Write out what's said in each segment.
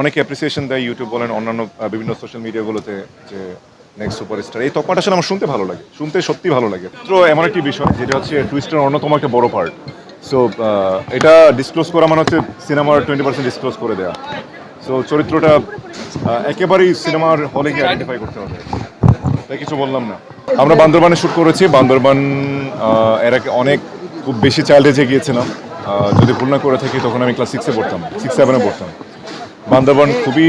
অনেকে অ্যাপ্রিসিয়েশন দেয় ইউটিউব বলেন, অন্যান্য বিভিন্ন সোশ্যাল মিডিয়াগুলোতে যে নেক্সট সুপারস্টার এই তকমাটা আসলে আমার শুনতে ভালো লাগে, শুনতে সত্যি ভালো লাগে। তো এমন একটি বিষয়, যেটা হচ্ছে টুইস্টের অন্যতম একটা বড় পার্ট সো এটা ডিসক্লোজ করা মানে হচ্ছে সিনেমার টোয়েন্টি পার্সেন্ট ডিসক্লোজ করে দেওয়া সো চরিত্রটা একেবারেই সিনেমার হলে গিয়ে আইডেন্টিফাই করতে হবে। তাই কিছু বললাম না। আমরা বান্দরবানে শ্যুট করেছি। বান্দরবান এর অনেক খুব বেশি চাইল্ড এজে গিয়েছিলাম। যদি ভুল না করে থাকি, তখন আমি ক্লাস সিক্সে পড়তাম সিক্স সেভেনে পড়তাম। বান্দরবান খুবই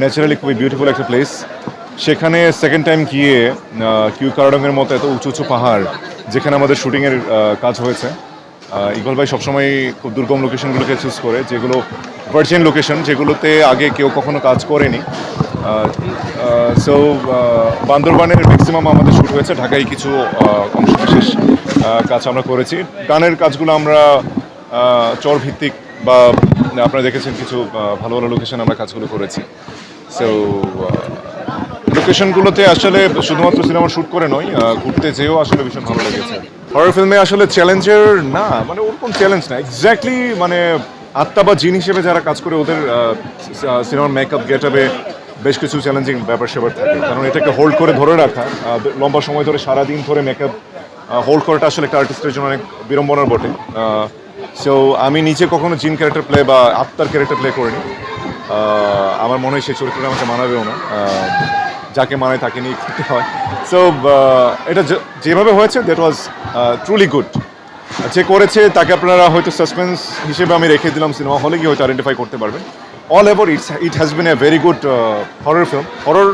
ন্যাচারালি খুবই বিউটিফুল একটা প্লেস সেখানে সেকেন্ড টাইম গিয়ে কিউ কারাডঙ্গের মতো এত উঁচু উঁচু পাহাড় যেখানে আমাদের শুটিংয়ের কাজ হয়েছে। ইকবাল ভাই সবসময় খুব দুর্গম লোকেশনগুলোকে চুজ করে যেগুলো ভার্জিন লোকেশন যেগুলোতে আগে কেউ কখনো কাজ করেনি। সো বান্দরবানের ম্যাক্সিমাম আমাদের শুট হয়েছে ঢাকায় কিছু অংশ বিশেষ কাজ আমরা করেছি। গানের কাজগুলো আমরা আহ, চর ভিত্তিক বা আপনারা দেখেছেন কিছু ভালো ভালো লোকেশন আমরা কাজগুলো করেছি। সো লোকেশনগুলোতে আসলে শুধুমাত্র সিনেমা শ্যুট করে নয় ঘুরতে যেয়েও আসলে ভীষণ ভালো লেগেছে। হরর ফিল্মে আসলে চ্যালেঞ্জের না মানে ওরকম চ্যালেঞ্জ না। এক্স্যাক্টলি মানে আত্মা বা জিন হিসেবে যারা কাজ করে, ওদের সিনেমার মেকআপ গেট আপে বেশ কিছু চ্যালেঞ্জিং ব্যাপার স্যাপার থাকে। কারণ এটাকে হোল্ড করে ধরে রাখা লম্বা সময় ধরে সারাদিন ধরে মেকআপ হোল্ড করাটা আসলে একটা আর্টিস্টের জন্য অনেক বিড়ম্বনার বটে। সো আমি নিজে কখনো জিন ক্যারেক্টার প্লে বা আত্মার ক্যারেক্টার প্লে করিনি। আমার মনে হয় সেই চরিত্রটা আমাকে মানাবেও না। যাকে মানায় তাকে নিয়ে করতে হয়। সো এটা যেভাবে হয়েছে দ্যাট ওয়াজ ট্রুলি গুড যে করেছে, তাকে আপনারা হয়তো সাসপেন্স হিসেবে আমি রেখে দিলাম, সিনেমা হলে গিয়ে হয়তো আইডেন্টিফাই করতে পারবেন। All ever it's it has been a very good horror film horror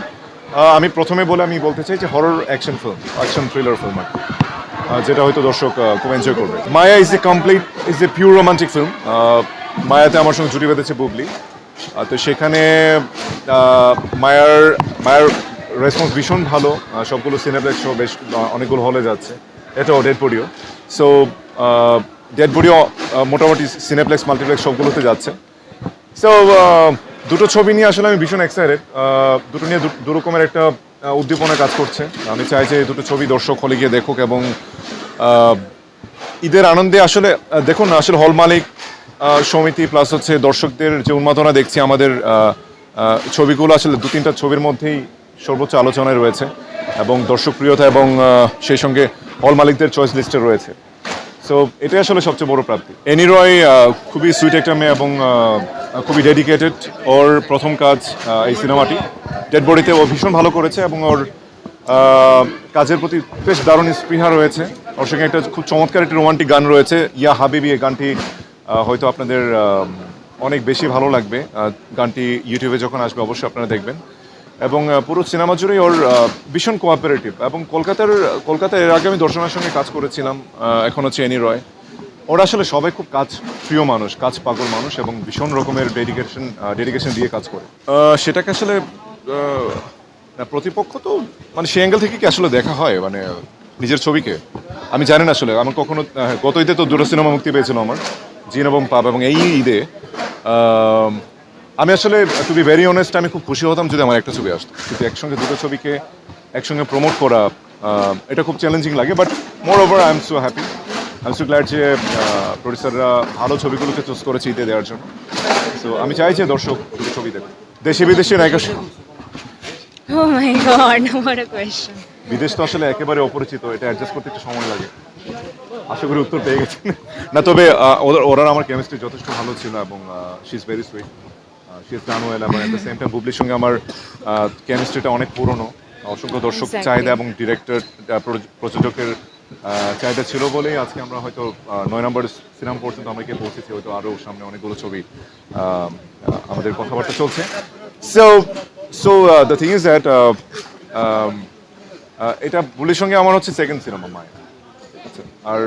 আমি প্রথমে বলে আমি বলতে চাই যে horror action film action thriller film আর কি। যেটা হয়তো দর্শক খুব এনজয় করবে। Maya is a complete is a pure romantic film মায়াতে আমার সঙ্গে জুটি বেঁধেছে বুবলি। তো সেখানে মায়ার মায়ার রেসপন্স ভীষণ ভালো। সবগুলো সিনেপ্লেক্স শো বেশ অনেকগুলো হলে যাচ্ছে। এটাও ডেড বডিও সো ডেড বডিও মোটামুটি সিনেপ্লেক্স মাল্টিপ্লেক্স সবগুলোতে যাচ্ছে। সো দুটো ছবি নিয়ে আসলে আমি ভীষণ এক্সাইটেড দুটো নিয়ে দু রকমের একটা আহ, উদ্দীপনা কাজ করছে। আমি চাই যে দুটো ছবি দর্শক হলে গিয়ে দেখুক এবং ঈদের আনন্দে আসলে দেখুন আসলে হল মালিক সমিতি প্লাস হচ্ছে দর্শকদের যে উন্মাদনা দেখছি আমাদের ছবিগুলো আসলে দু তিনটা ছবির মধ্যেই সর্বোচ্চ আলোচনায় রয়েছে এবং দর্শকপ্রিয়তা এবং সেই সঙ্গে হল মালিকদের চয়েস লিস্টে রয়েছে। সো এটাই আসলে সবচেয়ে বড় প্রাপ্তি। এনি রয় খুবই সুইট একটা মেয়ে এবং খুবই ডেডিকেটেড ওর প্রথম কাজ এই সিনেমাটি। ডেড বডিতে ও ভীষণ ভালো করেছে এবং ওর কাজের প্রতি বেশ দারুণ স্পৃহা রয়েছে। ওর সঙ্গে একটা খুব চমৎকার একটি রোমান্টিক গান রয়েছে। ইয়া হাবিবি, এই গানটি হয়তো আপনাদের অনেক বেশি ভালো লাগবে। গানটি ইউটিউবে যখন আসবে, অবশ্যই আপনারা দেখবেন। এবং পুরো সিনেমা জুড়েই ওর ভীষণ কোঅপারেটিভ এবং কলকাতার কলকাতার এর আগে আমি দর্শনার সঙ্গে কাজ করেছিলাম আহ, এখন হচ্ছে এনি রয়। ওরা আসলে সবাই খুব কাজ প্রিয় মানুষ কাজ পাগল মানুষ এবং ভীষণ রকমের ডেডিকেশন ডেডিকেশন দিয়ে কাজ করে। সেটাকে আসলে প্রতিপক্ষ তো মানে সেই অ্যাঙ্গেল থেকে কি আসলে দেখা হয়? মানে নিজের ছবিকে? আমি জানি না আসলে আমার কখনো গত ঈদে তো দুটো সিনেমা মুক্তি পেয়েছিল আমার জিন এবং পাপ এবং এই ঈদে আমি আসলে টু বি ভেরি অনেস্ট আমি খুব খুশি হতাম যদি আমার একটা ছবি আসতো। কিন্তু একসঙ্গে দুটো ছবিকে একসঙ্গে প্রমোট করা এটা খুব চ্যালেঞ্জিং লাগে but moreover I am so happy I am so glad যে প্রডিউসাররা ভালো ছবিগুলোকে চুজ করেছে ঈদে দেওয়ার জন্য। সো আমি চাই যে দর্শক দুটো ছবি দেখুন দেশে বিদেশে নায়িকা Oh my god, what a question. বিদেশ তো আসলে একেবারে অপরিচিত এটা অ্যাডজাস্ট করতে একটু সময় লাগে। আশা করি উত্তর পেয়ে গেছেন। না তবে আহ, ওরা আমার কেমিস্ট্রি যথেষ্ট ভালো ছিল এবং she is very sweet she is done well এবং অ্যাট দ্য সেম টাইম বুবলির সঙ্গে আমার কেমিস্ট্রিটা অনেক পুরনো। অসংখ্য দর্শক চাহিদা এবং ডিরেক্টর প্রযোজকের চাহিদা ছিল বলেই আজকে আমরা হয়তো নয় নম্বর সিনেমা পর্যন্ত গিয়ে পৌঁছেছি হয়তো আরও সামনে অনেকগুলো ছবি আমাদের কথাবার্তা চলছে। So so the thing is that এটা বুলির সঙ্গে আমার হচ্ছে সেকেন্ড সিনেমা মায়া আচ্ছা আর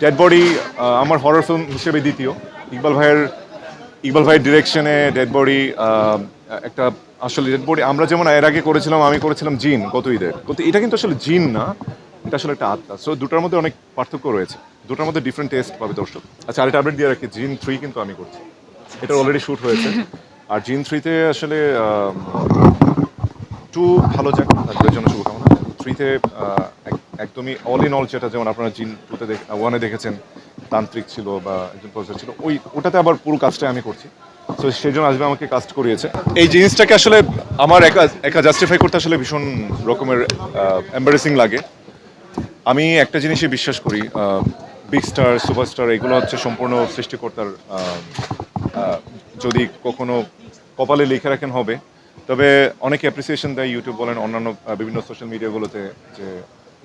ডেড বডি আমার হরর ফিল্ম হিসেবে দ্বিতীয়। ইকবাল ভাইয়ের ইকবাল ভাইয়ের ডিরেকশনে ডেড বডি একটা আসলে ডেড বডি আমরা যেমন এর আগে করেছিলাম, আমি করেছিলাম জিন গত ঈদের কিন্তু এটা কিন্তু আসলে জিন না, এটা আসলে একটা আত্মা। সো দুটার মধ্যে অনেক পার্থক্য রয়েছে। দুটার মধ্যে ডিফারেন্ট টেস্ট পাবে দর্শক। আচ্ছা আরেকটা আপডেট দিয়ে রাখি, জিন থ্রি কিন্তু আমি করছি। এটা অলরেডি শ্যুট হয়েছে। আর জিন থ্রিতে আসলে টু ভালো যাক তাদের জন্য শুভকামনা। থ্রিতে একদমই অল ইন অল যেটা যেমন আপনারা জিন টুতে ওয়ানে দেখেছেন তান্ত্রিক ছিল বা একজন প্রফেসর ছিল, ওই, ওটাতে আবার পুরো কাজটাই আমি করছি। তো সেই জন্য আসবে আমাকে কাস্ট করিয়েছে। এই জিনিসটাকে আসলে আমার একা একা জাস্টিফাই করতে আসলে ভীষণ রকমের এম্বারেসিং লাগে। আমি একটা জিনিসই বিশ্বাস করি বিগ স্টার সুপারস্টার এগুলো হচ্ছে সম্পূর্ণ সৃষ্টিকর্তার যদি কখনো কপালে লিখে রাখেন হবে। তবে অনেকে অ্যাপ্রিসিয়েশন দেয় ইউটিউব বলেন, অন্যান্য বিভিন্ন সোশ্যাল মিডিয়াগুলোতে যে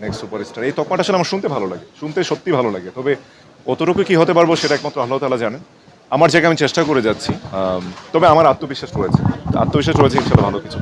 নেক্সট সুপারস্টার এই তকমাটা আসলে আমার শুনতে ভালো লাগে। শুনতে সত্যি ভালো লাগে। তবে কতটুকু কি হতে পারব সেটা একমাত্র আল্লাহ তালা জানেন আমার জায়গায় আমি চেষ্টা করে যাচ্ছি তবে আমার আত্মবিশ্বাস রয়েছে আত্মবিশ্বাস রয়েছে ইনশাল্লাহ ভালো কিছু।